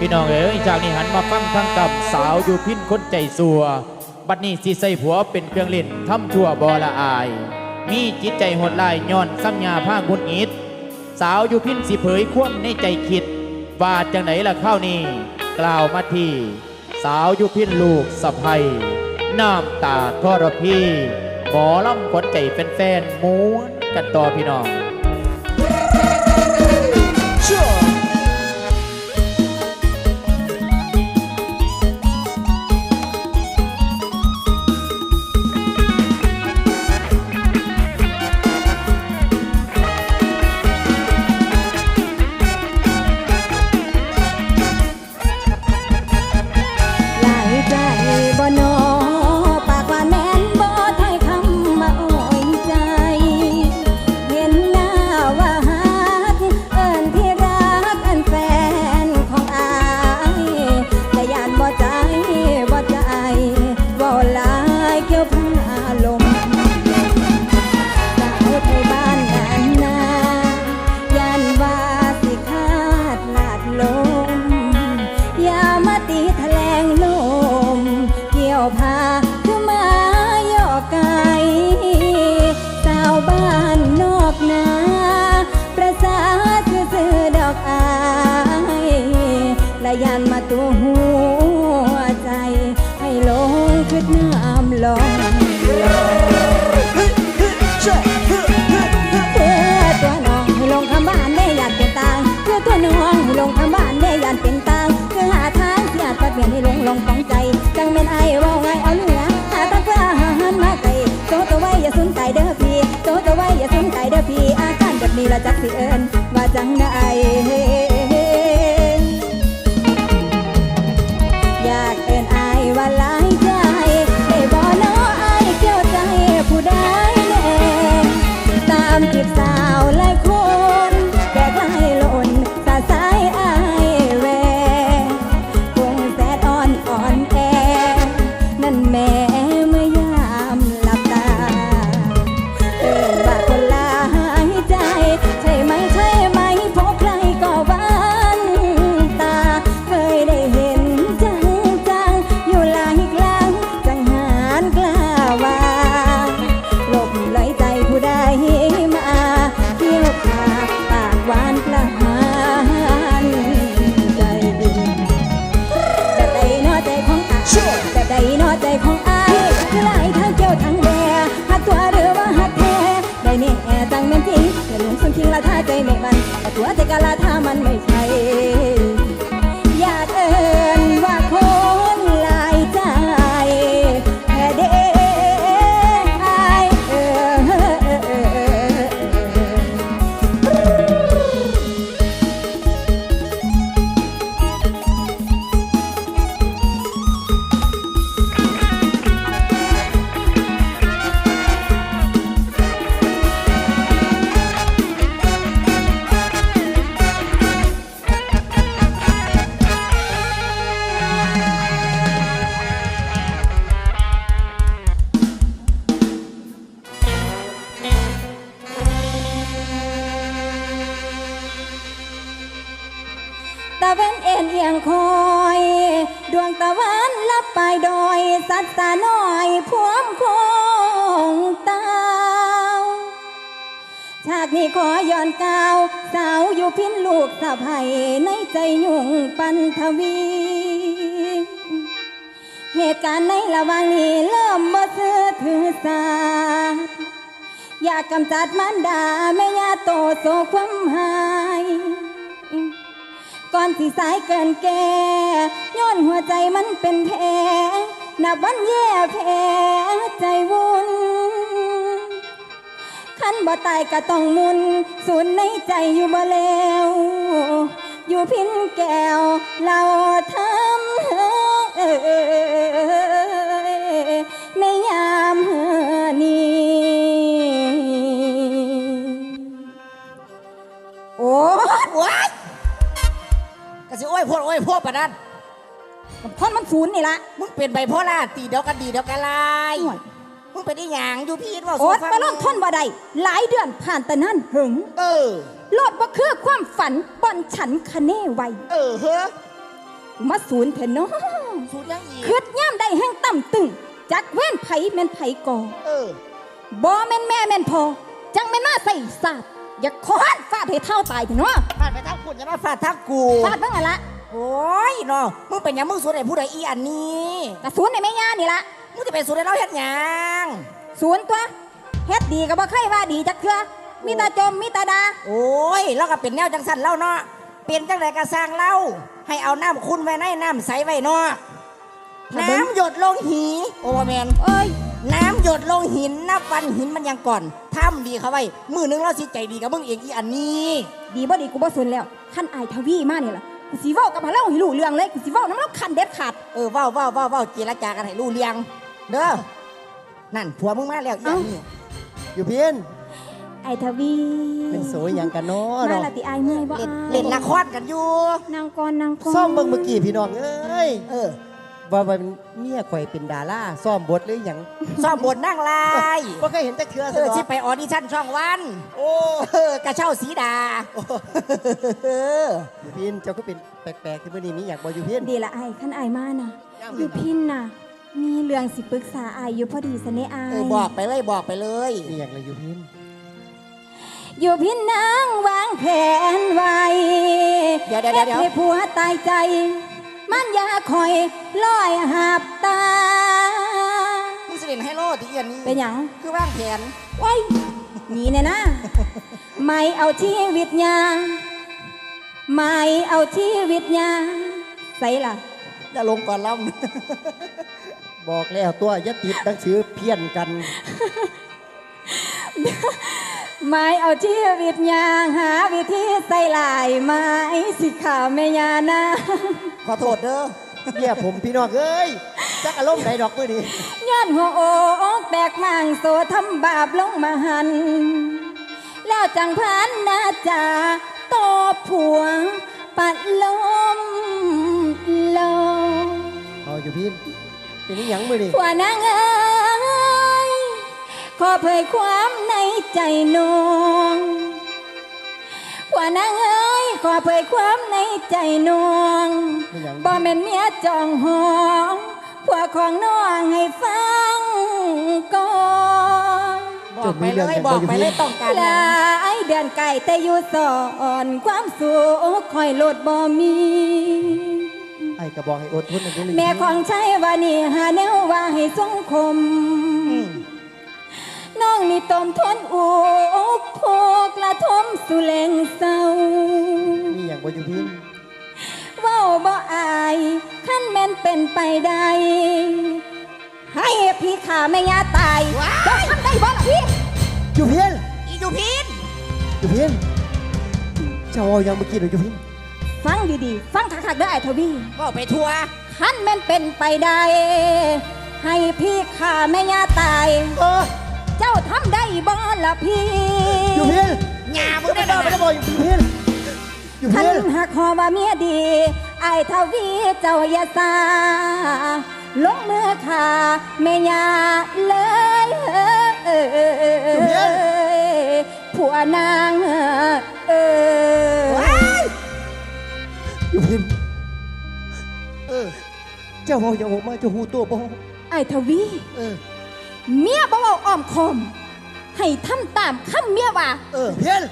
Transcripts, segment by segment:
พี่น้องเอ๋ยจากนี้หันมาฟังทางกับสาวอยู่พินคนใจสัว บัดนี้สิใส่ผัวเป็นเครื่องเล่นทำชั่วบอละอาย มีจิตใจโหดลายย้อนสัญญาผ้ากุดอิดสาวอยู่พินสิเผยความในใจคิดว่าจังไหนล่ะข้าวนี้กล่าวมาที่ สาวอยู่พินลูกสะพยน้ำตาทอรพีหมอล่ำขวัญใจแฟนๆม้วนกันต่อพี่น้อง นั้นเป็นตางเพื่อหาทางเพื่อตัดเปลี่ยนให้ลงลงปองใจ จังเป็นไอ้ว่าไงเอาเหนือหาตาเพื่อหาหันมาไกลโตตัวไว้อย่าสนใจเด้อพี่โตตัวไว้อย่าสนใจเด้อพี่อาการแบบนี้ละจักสิเอิญ ละถ้ามันไม่ใช่ ตะวันลับปลายดอย สัตว์ตาน้อยพวมคงตาวฉากนี้ขอย้อนก้าว สาวอยู่พินลูกสะไพในใจยุ่งปันทวี เหตุการณ์ในระว่างนี้เริ่มบ่ซื้อถือสาอยากกำจัดมันดาแม่ยาโตโซความหาย ก่อนที่สายเกินแก่ย้อนหัวใจมันเป็นแผลนับวันแย่แผลใจวุ่นขันบ่ตายก็ต้องมุนสูญในใจอยู่บ่แล้ว อยู่พินแก้วเราทำเออ อ้ยพวกโอ้ยพวกปะนั้นคนมันศูนย์นี่ละมึงเป็นไบโพล่าตีเดียวกันดีเดียวกันลายโอ้ยมึงเป็นอีหยังอยู่พี่ว่าโอ๊ตฟังมาล่องทนบ่ได้หลายเดือนผ่านแต่นั่นหึง เออโลดบ่คือความฝันบอนฉันคะเน่ไวเออเฮ้อมาศูนย์เถอะเนาะสูตรยังอีกคืดย่ำได้แห้งต่ำตึงจักเว้นไผแม่นไผก่อเออบ่แม่นแม่แม่นพอจังแม่นมาใส่ศาสตร์ อย่าคอนฟาดให้เท่าตายเถอะเนาะฟาดไปทางคุณอย่ามาฟาดทางกูฟาดเบิ่งอะละโอ้ยเนาะมึงเป็นหยังมึงสูตรไอ้ผู้ใดอีอันนี้กระศูนย์ในแม่ย่านี่ละมึงจะเป็นสูตรไอ้เราเฮ็ดหยังศูนย์ตัวเฮ็ดดีก็บ่เคยว่าดีจักเทื่อมีแตาจมมีแตาดา โอ้ยเราก็เป็นแนวจังสันเล่าเนาะเป็นจังไดก็สร้างเล่าให้เอาน้ำคุณไว้ในน้ำใสไว้เนาะน้ำหยดลงหีโอ้แมน เอ้ย น้ำหยดลงหินนับวันหินมันยังก่อนทำดีเขาไว้ มือนึงเราสิใจดีกับมึงเองอีอันนี้ ดีบ่ดีกูบ่สนแล้วคันอายทวีมานี่ล่ะกูสิเว้ากับมาเล่าให้รู้เรื่องเลยกูสิเว้าน้ำเล่าคันเด็ดขาดเออเว้าเว้าเว้าเว้าเจรจากันให้รู้เรียงเด้อนั่นผัวมึงมาแล้วอีอันนี้อยู่เพี้ยนไอ้ทวีเป็นโสยอย่างกันเนาะมาเนาะละติอายเมื่อยบ่เล่นอายเล่นละครกันอยู่นางกรนางกรซ่อมเบิ่งเมื่อกี้พี่น้องเอ้ยเออ ว่าว่าเป็นเมียข่อยเป็นดาราซ่อมบทหรือหยังซ้อมบทนั่งลายบ่เคยเห็นแต่เครือเอซะอดอกที่ไปออดิชั่นช่องวันโอ้เออกระเช่าสีดาเอออยู่เพี้ยนเจ้าก็เป็นแปลกๆที่มื้อนี้มีอยากบ่อยู่เพี้ยนดีละอายคันอายมาน่ะย่ำอยู่พินน่ะ มีเรื่องสิปรึกษาอายอยู่พอดีสะเนอาเอยอบอกไปเลยบอกไปเลย มีอย่างไรอยู่เพี้ยนอยู่พินนางวางแผนไว้เดี๋ยวเดี๋ยวเดี๋ยวเดี๋ยวฮ็ให้ผัวตายใจ มันอย่าคอยลอยหับตา มึงสิเล่นไฮโลที่อีอันนี้เป็นหยัง คือว่างแผนว้ายมีเนี่ยนะ ไม่เอาชีวิตยาไม่เอาชีวิตยาใส่ล่ะ จะลงก่อนล่บอกแล้วตัวอย่าติดหนังสือเพี้ยนกัน ไม่เอาชีวิตยาหาวิธีใส่ลายไม้สิขาแม่ยานะำขอโทษเด้อเนี่ยผมพี่น้องเอ้ยจักอารมณ์ใดดอกมื้อนี้ย้อนหัวอกแตกมางโซทำบาปลงมาหัน แล้วจังพันนาจาตอบผัวปัดลมลงเอาอยู่เพี้ยนเป็นอีหยังมื้อนี้ผัวนางเอ้ยขอเผยความ ในใจนองผัวนางเอ้ยขอเผยความในใจนองเป็นหยังบ่แม่นเมียจองหองผัวของน้องให้ฟังก่อนบอกไปเลยบอกไปเลยต้องการหหยังลายเดือนไก่แต่อยู่สอนความสุขคอยโลดบ่มีไอ้ก็บอกให้อดทนอันนี้เลยแม่ของใช้ว่านี่หาแนวว่าให้สังคมอืมน้ องนี่ตมทนอุกโพกละทมสุเลงเศร้ามีหยังบ่อยู่เพี้ยนเว้าบ่อายขั้นแม่นเป็นไปได้ ให้พี่ขาแม่ยาตายจะทำได้บ่ล่ะพี่อยู่เพี้ยนอีจูพินอยู่เพี้ยนเจ้าเอาหยังเมื่อกี้น่ะอยู่เพี้ยนฟังดีๆ ฟังคักๆเด้อไอ้ทวีบอกไปทัวร์ขั้นแม่นเป็นไปได้ ให้พี่ขาแม่ยาตาย เออเจ้า ทำได้บ่ล่ะพี่อยู่เพี้ยนหยามึไม่งได้ได้บดออกกไม่ได้บอกอยู่เพี้ยนอยู่ท่าเพี้ยนนหักคอว่าเมียดีไอ้ทวีเจ้าอย่าซาลงมือขาแม่ยาเลยเอ้ยผัวนางเอออยู่เพี้ยนเออเจ้าเอาอย่างออกมาเจะหูตัวบ่ไอ้ทวีเออ เมียบ่เอาอ้อมคอมให้ทำตามคำเมียว่า เออเพี้ยน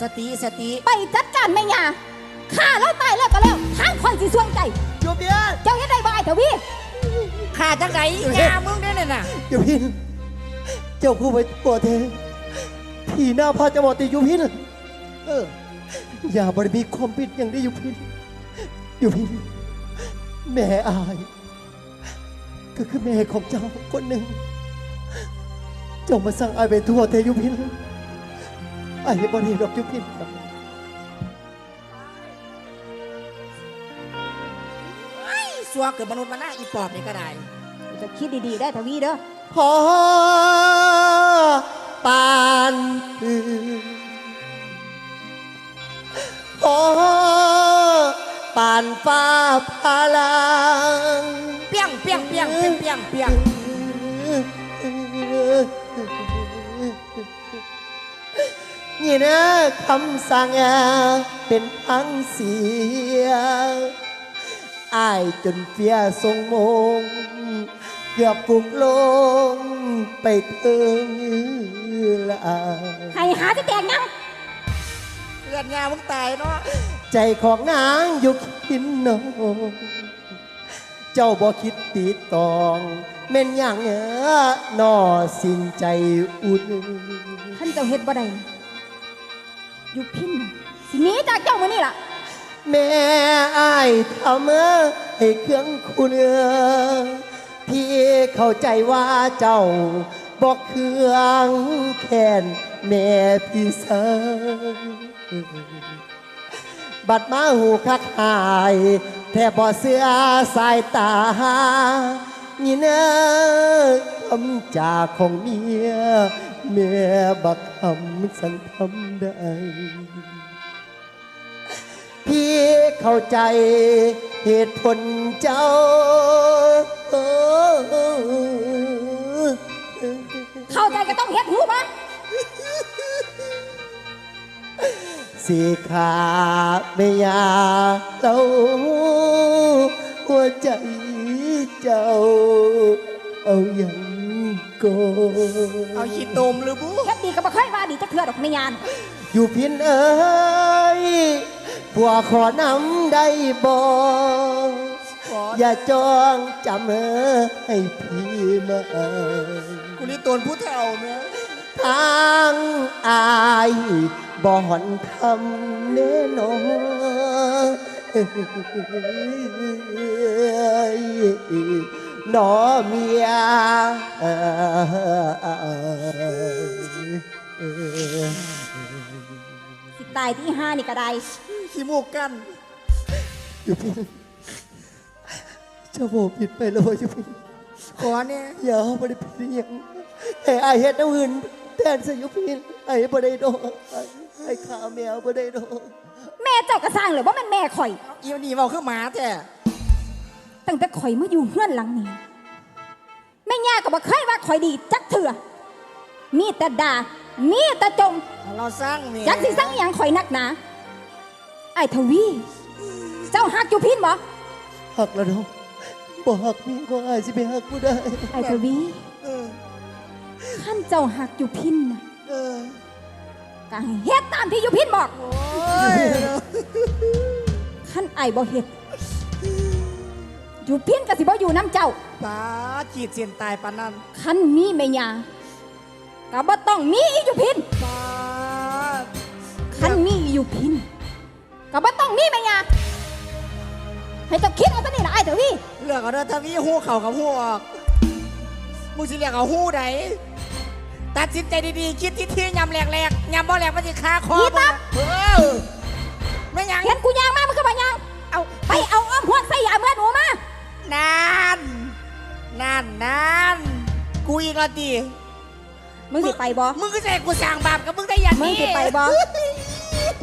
สติสติไปจัดการแม่ยาฆ่าแล้วตายแล้วก็แล้วทางคอยสิสวงใจอยู่เพี้ยนเจ้าอย่าได้บ่ไอ้ทวีขาดจังไหนหยามึงได้เนี่ยน่ะอยู่เพี้ยนเจ้าผู้ไปตัวเทพี่หน้าพาจะบอกตีอยู่เพี้ยนเอออย่าบริมีความผิดอย่างนี้อยู่เพี้ยนอยู่เพี้ยนแม่อาย ก็คือแม่ของเจ้าคนหนึ่งเจ้ามาสั่งอายไปทั่วเทยุพินอายบริดอกยุพินครับสัวเกิดมนุษย์มาหน้าอีปอบนี่ก็ได้จะคิดดีๆได้ทวีเด้อพอปานอือพอปานฟ้าพาลังเปี้ยงเปี้ยงเปี้ยงเปี้ยงเปี้ยง เปี้ยงนี่นะคำสั่งเป็นพังเสียงอายจนเฟียทรงมง เกือบปลุกลงไปถึงละอาให้หาที่แตกยังเลือดยามึงตายเนาะใจของนางยุคินนองเจ้าบ่คิดตีตองแม่นอย่างเออนอสิ้นใจอุ่นท่านเจ้าเฮ็ดบ่ได้อ ยู่พินน่ะสิหนีจากเจ้ามือนี้ล่ะ แม่อายทำให้เครื่องคุณเออพี่เข้าใจว่าเจ้าบอกเครื่องแค้นแม่พี่เสยบัดมาหูคักหาย แทบบ่เสื้อสายตา นี่เนอคำจากของเมีย แม่บักคำสังทำได้พี่เข้าใจเหตุผลเจ้า เข้าใจก็ต้องเฮ็ดหูมาสีขาไม่อยากเล่าหัวใจเจ้า เอาอย่างโก เอาขี้ตมหรือบุเฮ็ดดีก็บ่เคยว่าดีจักเทื่อดอกไม่ยานอยู่พินเอ้ยผัวขอนำได้บ่อย่าจองจำเออให้พี่มากูนี่ตนผู้เฒ่าแม่ทางอายบ่หอนทำเน่นอน หนอเมียสิตายที่ห้านี่ก็ได้ขี้มูกกันอยู่พี่เจ้าโบผิดไปแล้วอยู่พี่ขอเนี่ยอย่าเอาไปผิดอหยังให้อายเฮ็ดเอาอื่นแทนสยุพินไอ้บ่ได้ดอกไอ้ขาแมวบ่ได้ดอกแม่เจ้าก็สร้างเลยว่ามันแม่ข่อยอีวันนี้เมาคือหมาแท้ ตั้งแต่ข่อยมาอยู่เฮือนหลังนี้แม่ย่าก็บ่เคยว่าข่อยดีจักเถื่อมีแต่ด่ามีแต่จมเราสร้างเมียจักสิสั่งอหย่างข่อยนักหนาไอ้ทวี เจ้าหักอยู่พินบ่หักแล้วเนาะบ่หักเมียของอายสิไปหักผู้ใดไอ้ทวีเออขั้นเจ้าหักอยู่พินน่ะเออก็ให้เฮ็ดตามที่อยู่พินบอกโอ้ยขั้นไอ้บ่เฮ็ด อยู่พินก็สิบ่อยู่น้ำเจ้าปาจีดเสียนตายปานนั้นขั้นมีแม่ย่าก็บ่ต้องมีอีอยู่พินปาคันมีอยู่พินก็บ่ต้องมีแม่ยาให้เจ้าคิดเอาตัวนี้นะไอ้เถอะพี่เลือกเอาเด้อถ้ามีหูเข่ากับหูออกมึงสิเรียกเอาหูไหนตัดสินใจดีๆ คิดที่ที่ยำแหลกๆยำบ่แหลกมันสิคาคออีตับเออไม่หยังเห็นกูยางมามันก็บ่ยางเอาไปเอาอ้อมหวกใส่ยาเมื่อหนูมา นานนานนานกูอีกแล้วดิมึงสิไปบ่มึงก็ใส่กูสั่งบาปกับมึงได้อย่างมึงนี้สิไปบ่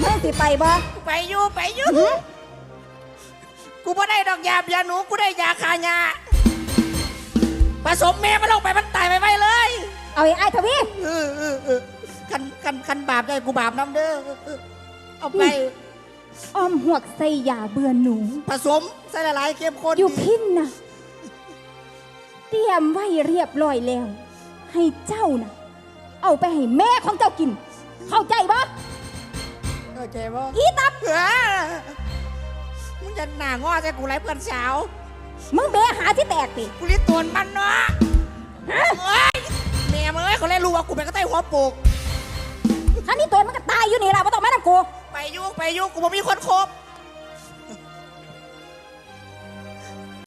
มึงสิไปบ่ไปอยู่ไปอยู่กูไม่ได้ดอกยาเบียาหนูกูได้ยาคายาผสมแม่มันลงไปมันตายไปไปเลย เอาไอ้ไอ้เถอะพี่เออเออเออคันคันคันบาปได้กูบาปน้ำเด้อเออเออเอาไป อ้อมหวกใส่ยาเบื่อหนู ผสมใส่ละลายเข้มข้นอยู่พินนะเตรียมไว้เรียบร้อยแล้ว ให้เจ้านะเอาไปให้แม่ของเจ้ากิน เข้าใจบ่เข้าใจป่ะอีตับเออมึงจะหน้างอใส่กูไรเพื่อนสาว มึงเบหาที่แตกติกูรีบตัวมันเนาะเอ้ยแม่มึงเอ้ยเขาเลยรู้ว่ากูเป็นกระต่ายหัวโปกคันนี้ตัวมันก็ตายอยู่นี่ล่ะบ่ต้องมานํกู ไปยุกไปยุกกูบ่มีคนคบ